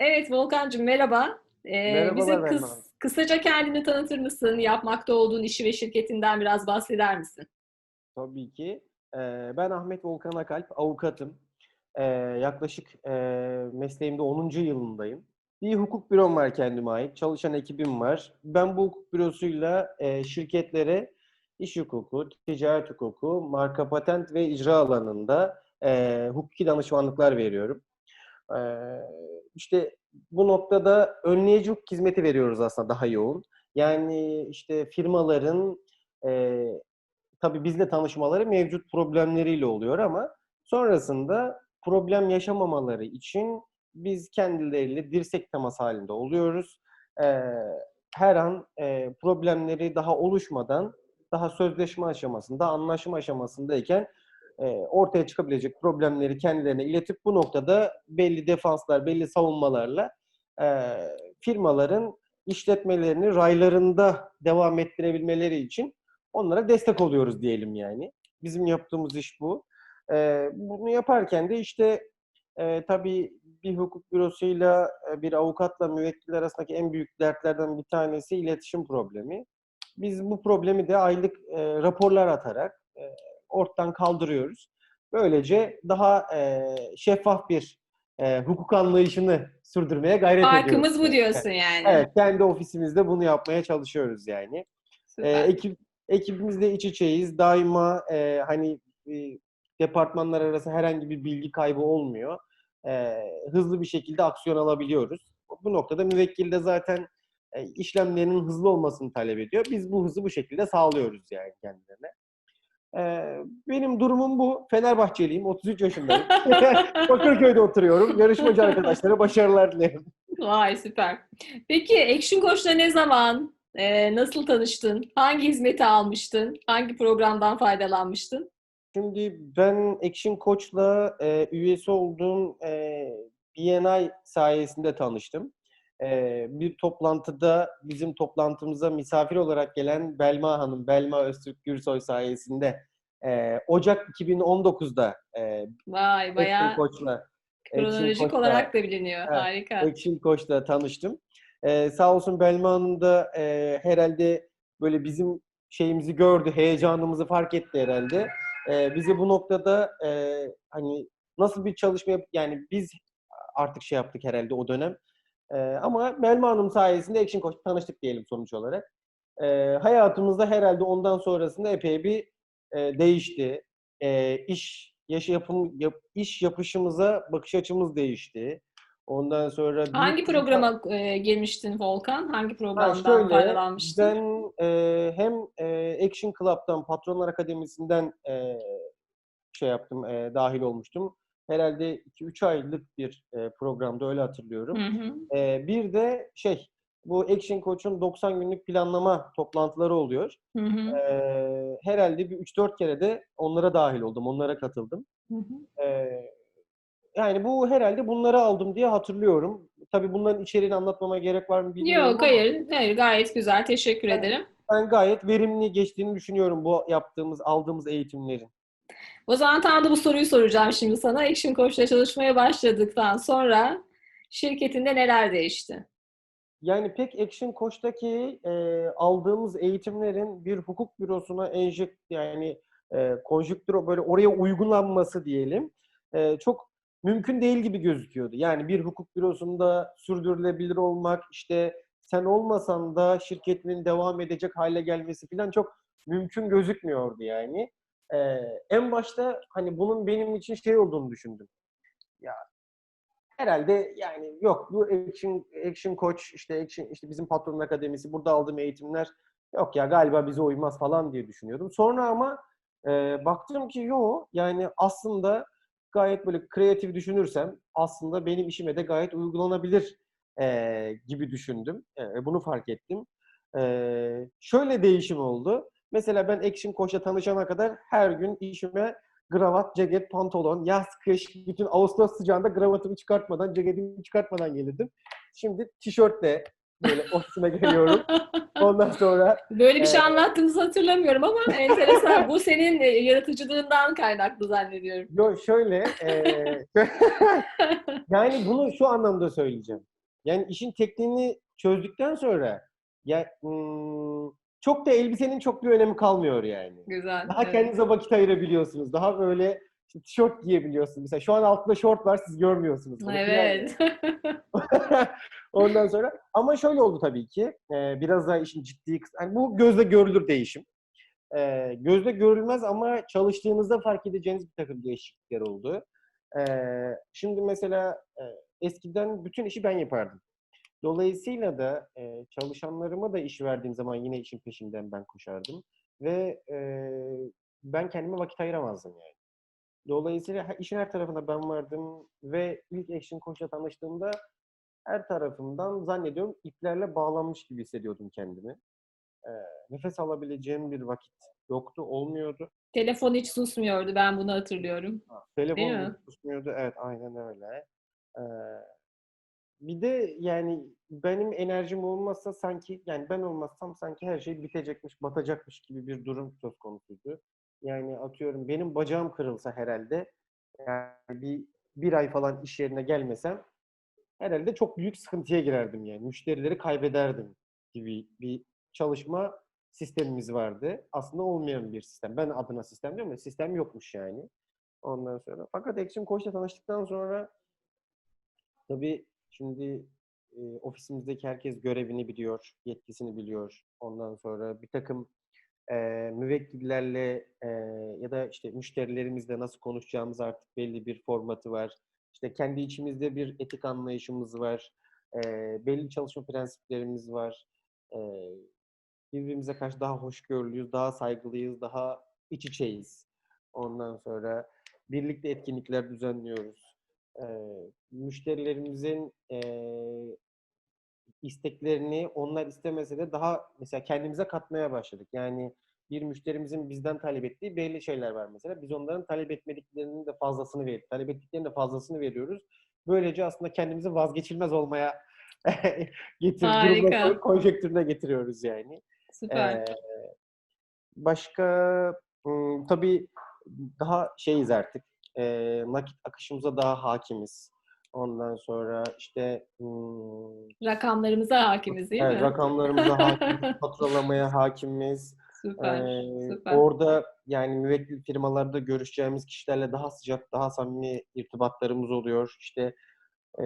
Evet Volkan'cığım merhaba. Ee, Merhabalar bize kıs- kısaca kendini tanıtır mısın? Yapmakta olduğun işi ve şirketinden biraz bahseder misin? Tabii ki. Ee, ben Ahmet Volkan Akalp, avukatım. Ee, yaklaşık e, mesleğimde 10. yılındayım. Bir hukuk bürom var kendime ait, çalışan ekibim var. Ben bu hukuk bürosuyla e, şirketlere iş hukuku, ticaret hukuku, marka patent ve icra alanında e, hukuki danışmanlıklar veriyorum. Ee, işte bu noktada önleyici hukuk hizmeti veriyoruz aslında daha yoğun. Yani işte firmaların e, tabii bizle tanışmaları mevcut problemleriyle oluyor ama sonrasında problem yaşamamaları için biz kendileriyle dirsek temas halinde oluyoruz. Ee, her an e, problemleri daha oluşmadan, daha sözleşme aşamasında, anlaşma aşamasındayken e, ortaya çıkabilecek problemleri kendilerine iletip bu noktada belli defanslar, belli savunmalarla e, firmaların işletmelerini raylarında devam ettirebilmeleri için onlara destek oluyoruz diyelim yani. Bizim yaptığımız iş bu. Ee, bunu yaparken de işte e, tabii bir hukuk bürosuyla e, bir avukatla müvekkil arasındaki en büyük dertlerden bir tanesi iletişim problemi. Biz bu problemi de aylık e, raporlar atarak e, ortadan kaldırıyoruz. Böylece daha e, şeffaf bir e, hukuk anlayışını sürdürmeye gayret ediyoruz. Farkımız bu diyorsun yani. Evet, kendi ofisimizde bunu yapmaya çalışıyoruz yani. Süper. ekip ekibimizle iç içeyiz. Daima e, hani e, departmanlar arası herhangi bir bilgi kaybı olmuyor. E, hızlı bir şekilde aksiyon alabiliyoruz. Bu noktada müvekkil de zaten e, işlemlerinin hızlı olmasını talep ediyor. Biz bu hızı bu şekilde sağlıyoruz yani kendilerine. E, benim durumum bu. Fenerbahçeliyim. 33 yaşındayım. Bakırköy'de oturuyorum. Yarışmacı arkadaşlara başarılar dilerim. Vay süper. Peki Action Coach'la ne zaman, e, nasıl tanıştın? Hangi hizmeti almıştın? Hangi programdan faydalanmıştın? Şimdi ben Action Coach'la e, üyesi olduğum e, BNI sayesinde tanıştım. E, bir toplantıda bizim toplantımıza misafir olarak gelen Belma Hanım, Belma Öztürk Gürsoy sayesinde e, Ocak 2019'da e, Vay bayağı Action kronolojik Coach'la- olarak da biliniyor. Evet, Harika. Action Coach'la tanıştım. Ee, sağ olsun Belma Hanım da e, herhalde böyle bizim şeyimizi gördü, heyecanımızı fark etti herhalde. Ee, bizi bu noktada e, hani nasıl bir çalışma yap- yani biz artık şey yaptık herhalde o dönem. Ee, ama Belma Hanım sayesinde Action Coach tanıştık diyelim sonuç olarak. Ee, hayatımızda herhalde ondan sonrasında epey bir e, değişti. E, iş yaş yapım yap, iş yapışımıza bakış açımız değişti. Ondan sonra Hangi programa e, girmiştin Volkan? Hangi Ha, programdan şöyle, faydalanmıştın? ben e, hem e, Action Club'dan, Patronlar Akademisi'nden e, şey yaptım, e, dahil olmuştum. Herhalde 2-3 aylık bir e, programda öyle hatırlıyorum. Hı hı. E, bir de şey, bu Action Coach'un 90 günlük planlama toplantıları oluyor. Hı hı. E, herhalde bir 3-4 kere de onlara dahil oldum, onlara katıldım. Hı hı. E, yani bu herhalde bunları aldım diye hatırlıyorum. Tabii bunların içeriğini anlatmama gerek var mı bilmiyorum Yok ama hayır, hayır gayet güzel. Teşekkür Evet. ederim. ben gayet verimli geçtiğini düşünüyorum bu yaptığımız, aldığımız eğitimlerin. O zaman tam da bu soruyu soracağım şimdi sana. Action Coach'la çalışmaya başladıktan sonra şirketinde neler değişti? Yani pek Action Coach'taki e, aldığımız eğitimlerin bir hukuk bürosuna enjekt yani e, konjüktür böyle oraya uygulanması diyelim e, çok mümkün değil gibi gözüküyordu. Yani bir hukuk bürosunda sürdürülebilir olmak işte sen olmasan da şirketinin devam edecek hale gelmesi falan çok mümkün gözükmüyordu yani. E, en başta hani bunun benim için şey olduğunu düşündüm. Ya herhalde yani yok bu action action coach işte action işte bizim patronun akademisi burada aldığım eğitimler yok ya galiba bize uymaz falan diye düşünüyordum. Sonra ama e, baktım ki yok yani aslında gayet böyle kreatif düşünürsem aslında benim işime de gayet uygulanabilir e, gibi düşündüm. E, bunu fark ettim. E, şöyle değişim oldu. Mesela ben Action Coach'la tanışana kadar her gün işime kravat, ceket, pantolon, yaz, kış, bütün Ağustos sıcağında kravatımı çıkartmadan, ceketimi çıkartmadan gelirdim. Şimdi tişörtle, Böyle ofisime geliyorum. Ondan sonra Böyle bir şey anlattığınızı hatırlamıyorum ama enteresan. Bu senin e, yaratıcılığından kaynaklı zannediyorum. yo şöyle eee, yani bunu şu anlamda söyleyeceğim. Yani işin tekniğini çözdükten sonra ya hmm, çok da elbisenin çok bir önemi kalmıyor yani. Güzel. Daha evet. kendinize vakit ayırabiliyorsunuz. Daha böyle işte tişört giyebiliyorsunuz. Mesela şu an altında şort var siz görmüyorsunuz. bunu. Evet. Ondan sonra ama şöyle oldu tabii ki. e, biraz daha işin ciddi kısmı. Yani bu gözle görülür değişim. E, gözle görülmez ama çalıştığınızda fark edeceğiniz bir takım değişiklikler oldu. E, şimdi mesela e, eskiden bütün işi ben yapardım. Dolayısıyla da e, çalışanlarıma da iş verdiğim zaman yine işin peşinden ben koşardım. Ve e, ben kendime vakit ayıramazdım yani. Dolayısıyla işin her tarafında ben vardım ve ilk Action Coach'la tanıştığımda her tarafımdan zannediyorum iplerle bağlanmış gibi hissediyordum kendimi. Ee, nefes alabileceğim bir vakit yoktu, olmuyordu. Telefon hiç susmuyordu. Ben bunu hatırlıyorum. Telefon mi? hiç susmuyordu. Evet, aynen öyle. Ee, bir de yani benim enerjim olmazsa sanki yani ben olmazsam sanki her şey bitecekmiş, batacakmış gibi bir durum söz konusuydu. Yani atıyorum benim bacağım kırılsa herhalde yani bir, bir ay falan iş yerine gelmesem herhalde çok büyük sıkıntıya girerdim yani. Müşterileri kaybederdim gibi bir çalışma sistemimiz vardı. Aslında olmayan bir sistem. Ben adına sistem diyorum ama sistem yokmuş yani. Ondan sonra. Fakat Action Coach'la tanıştıktan sonra tabii şimdi e, ofisimizdeki herkes görevini biliyor, yetkisini biliyor. Ondan sonra bir takım e, müvekkillerle e, ya da işte müşterilerimizle nasıl konuşacağımız artık belli bir formatı var. İşte kendi içimizde bir etik anlayışımız var. E, belli çalışma prensiplerimiz var. E, birbirimize karşı daha hoşgörülüyüz, daha saygılıyız, daha iç içeyiz. Ondan sonra birlikte etkinlikler düzenliyoruz. E, müşterilerimizin e, isteklerini onlar istemese de daha mesela kendimize katmaya başladık. Yani bir müşterimizin bizden talep ettiği belli şeyler var mesela. Biz onların talep etmediklerinin de fazlasını veriyoruz. Talep ettiklerinin de fazlasını veriyoruz. Böylece aslında kendimizi vazgeçilmez olmaya getir, konjektürüne getiriyoruz yani. Süper. Ee, başka ım, tabii daha şeyiz artık. Ee, nakit akışımıza daha hakimiz. Ondan sonra işte ım, Rakamlarımıza hakimiz değil evet, mi? rakamlarımıza hakimiz, faturalamaya hakimiz. Süper. Ee, süper. orada yani müvekkil firmalarda görüşeceğimiz kişilerle daha sıcak, daha samimi irtibatlarımız oluyor. İşte e,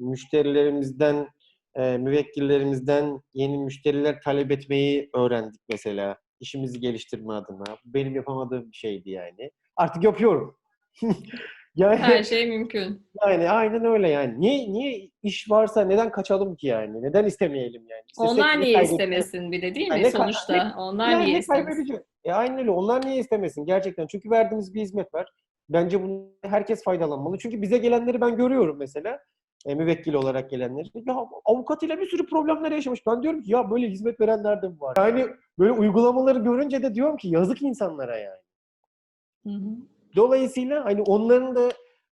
müşterilerimizden, e, müvekkillerimizden yeni müşteriler talep etmeyi öğrendik mesela. İşimizi geliştirme adına. Benim yapamadığım bir şeydi yani. Artık yapıyorum. yani Her şey mümkün. yani aynen öyle yani. Niye niye iş varsa neden kaçalım ki yani? Neden istemeyelim yani? İstesek Onlar ne niye kaybedeceğiz? istemesin bir de değil Yani mi ne ka- sonuçta? Onlar Yani niye ne istemesin? E aynen öyle. Onlar niye istemesin gerçekten? Çünkü verdiğimiz bir hizmet var. Bence bunu herkes faydalanmalı. Çünkü bize gelenleri ben görüyorum mesela. E, müvekkil olarak gelenleri. Ya avukatıyla bir sürü problemler yaşamış. Ben diyorum ki ya böyle hizmet verenler de var? Yani böyle uygulamaları görünce de diyorum ki yazık insanlara yani. Hı hı. Dolayısıyla hani onların da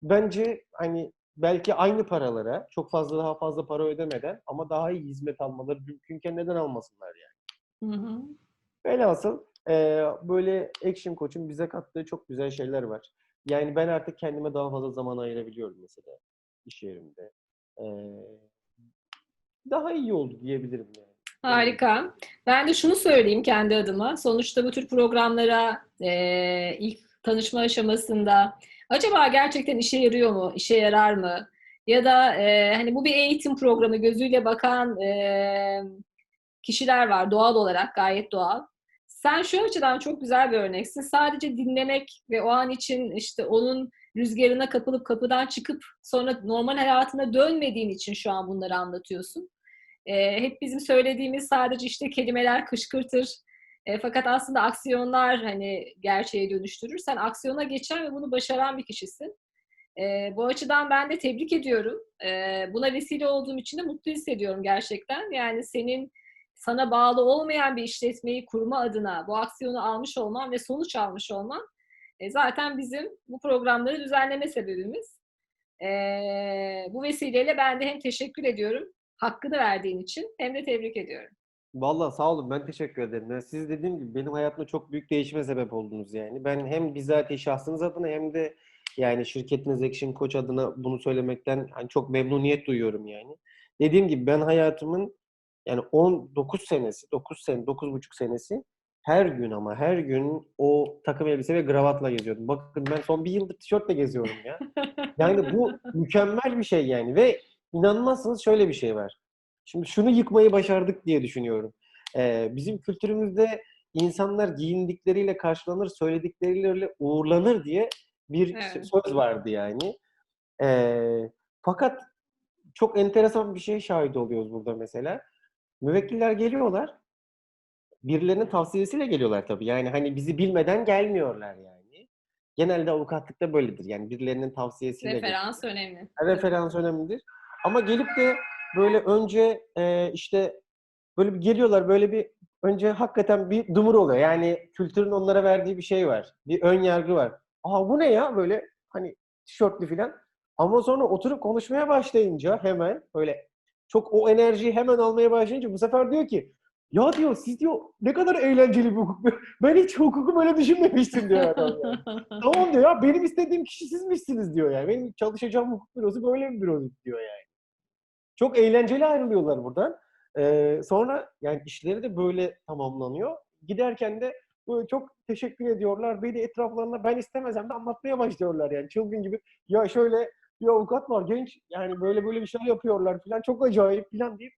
bence hani belki aynı paralara çok fazla daha fazla para ödemeden ama daha iyi hizmet almaları mümkünken neden almasınlar yani? Hı hı. Velhasıl eee, böyle Action Coach'un bize kattığı çok güzel şeyler var. Yani ben artık kendime daha fazla zaman ayırabiliyorum mesela iş yerimde. Eee, daha iyi oldu diyebilirim yani. Harika. Ben de şunu söyleyeyim kendi adıma. Sonuçta bu tür programlara e, ilk tanışma aşamasında acaba gerçekten işe yarıyor mu, işe yarar mı? Ya da e, hani bu bir eğitim programı gözüyle bakan e, kişiler var doğal olarak, gayet doğal. Sen şu açıdan çok güzel bir örneksin. Sadece dinlemek ve o an için işte onun rüzgarına kapılıp kapıdan çıkıp sonra normal hayatına dönmediğin için şu an bunları anlatıyorsun. E, hep bizim söylediğimiz sadece işte kelimeler kışkırtır. E, fakat aslında aksiyonlar hani gerçeğe dönüştürür. Sen aksiyona geçen ve bunu başaran bir kişisin. E, bu açıdan ben de tebrik ediyorum. E, buna vesile olduğum için de mutlu hissediyorum gerçekten. Yani senin sana bağlı olmayan bir işletmeyi kurma adına bu aksiyonu almış olman ve sonuç almış olman e, zaten bizim bu programları düzenleme sebebimiz. E, bu vesileyle ben de hem teşekkür ediyorum hakkını verdiğin için hem de tebrik ediyorum. Vallahi sağ olun. Ben teşekkür ederim. Yani siz dediğim gibi benim hayatımda çok büyük değişime sebep oldunuz yani. Ben hem bizatihi şahsınız adına hem de yani şirketiniz Action Coach adına bunu söylemekten hani çok memnuniyet duyuyorum yani. Dediğim gibi ben hayatımın yani 19 senesi, 9 sene, 9,5 senesi her gün ama her gün o takım elbise ve gravatla geziyordum. Bakın ben son bir yıldır tişörtle geziyorum ya. Yani bu mükemmel bir şey yani ve inanmazsınız şöyle bir şey var. Şimdi şunu yıkmayı başardık diye düşünüyorum. Ee, bizim kültürümüzde insanlar giyindikleriyle karşılanır, söyledikleriyle uğurlanır diye bir Evet. söz vardı yani. Ee, fakat çok enteresan bir şey şahit oluyoruz burada mesela. Müvekkiller geliyorlar. Birilerinin tavsiyesiyle geliyorlar tabii. Yani hani bizi bilmeden gelmiyorlar yani. Genelde avukatlıkta böyledir. Yani birilerinin tavsiyesiyle Referans önemli. referans önemlidir. Ama gelip de böyle önce e, işte böyle bir geliyorlar böyle bir önce hakikaten bir dumur oluyor. Yani kültürün onlara verdiği bir şey var. Bir ön yargı var. Aa bu ne ya böyle hani tişörtlü falan. Ama sonra oturup konuşmaya başlayınca hemen böyle çok o enerjiyi hemen almaya başlayınca bu sefer diyor ki ya diyor siz diyor ne kadar eğlenceli bir hukuk. Ben hiç hukuku böyle düşünmemiştim diyor adam. yani. Tamam diyor ya benim istediğim kişi sizmişsiniz diyor yani. Benim çalışacağım hukuk bürosu böyle bir büro diyor yani. Çok eğlenceli ayrılıyorlar buradan. Ee, sonra yani işleri de böyle tamamlanıyor. Giderken de böyle çok teşekkür ediyorlar. Beni etraflarına ben istemesem de anlatmaya başlıyorlar yani çılgın gibi. Ya şöyle bir avukat var genç yani böyle böyle bir şeyler yapıyorlar falan çok acayip falan deyip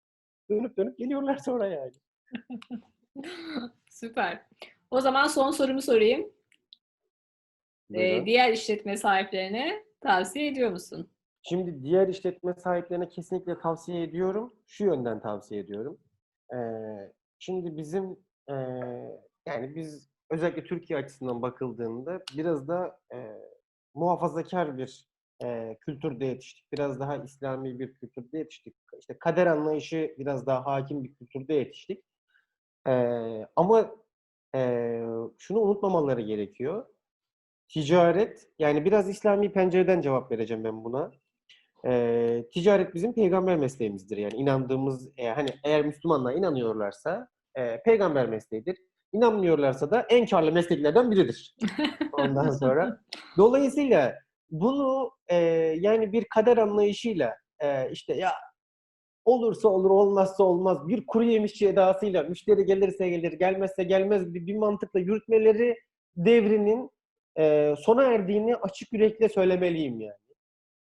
dönüp dönüp geliyorlar sonra yani. Süper. O zaman son sorumu sorayım. Ee, diğer işletme sahiplerine tavsiye ediyor musun? Şimdi diğer işletme sahiplerine kesinlikle tavsiye ediyorum. Şu yönden tavsiye ediyorum. Şimdi bizim yani biz özellikle Türkiye açısından bakıldığında biraz da muhafazakar bir kültürde yetiştik. Biraz daha İslami bir kültürde yetiştik. İşte kader anlayışı biraz daha hakim bir kültürde yetiştik. Ama şunu unutmamaları gerekiyor. Ticaret, yani biraz İslami pencereden cevap vereceğim ben buna. Ee, ticaret bizim peygamber mesleğimizdir. Yani inandığımız, e, hani eğer Müslümanlar inanıyorlarsa e, peygamber mesleğidir. İnanmıyorlarsa da en karlı mesleklerden biridir. Ondan sonra. Dolayısıyla bunu e, yani bir kader anlayışıyla e, işte ya olursa olur olmazsa olmaz bir kuru yemişçi edasıyla müşteri gelirse gelir gelmezse gelmez bir, bir mantıkla yürütmeleri devrinin e, sona erdiğini açık yürekle söylemeliyim yani.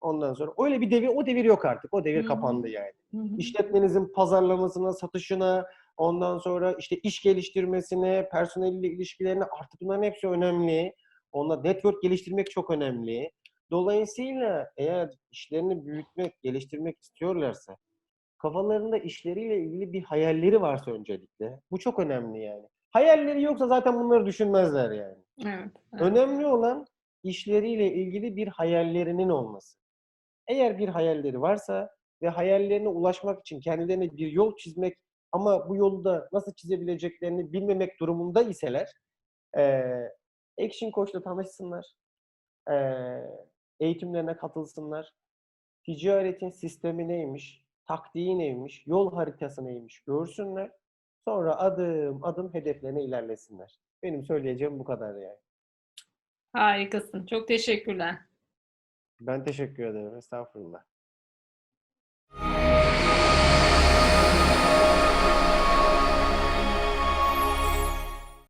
Ondan sonra öyle bir devir, o devir yok artık. O devir Hı hı. kapandı yani. Hı hı. İşletmenizin pazarlamasına, satışına, ondan sonra işte iş geliştirmesine, personeliyle ilişkilerine artık bunların hepsi önemli. Onunla network geliştirmek çok önemli. Dolayısıyla eğer işlerini büyütmek, geliştirmek istiyorlarsa, kafalarında işleriyle ilgili bir hayalleri varsa öncelikle, bu çok önemli yani. Hayalleri yoksa zaten bunları düşünmezler yani. Evet. evet. Önemli olan işleriyle ilgili bir hayallerinin olması. Eğer bir hayalleri varsa ve hayallerine ulaşmak için kendilerine bir yol çizmek ama bu yolu da nasıl çizebileceklerini bilmemek durumunda iseler eee Action Coach'la tanışsınlar. Eee, eğitimlerine katılsınlar. Ticaretin sistemi neymiş, taktiği neymiş, yol haritası neymiş görsünler. Sonra adım adım hedeflerine ilerlesinler. Benim söyleyeceğim bu kadar yani. Harikasın. Çok teşekkürler. Ben teşekkür ederim. Estağfurullah.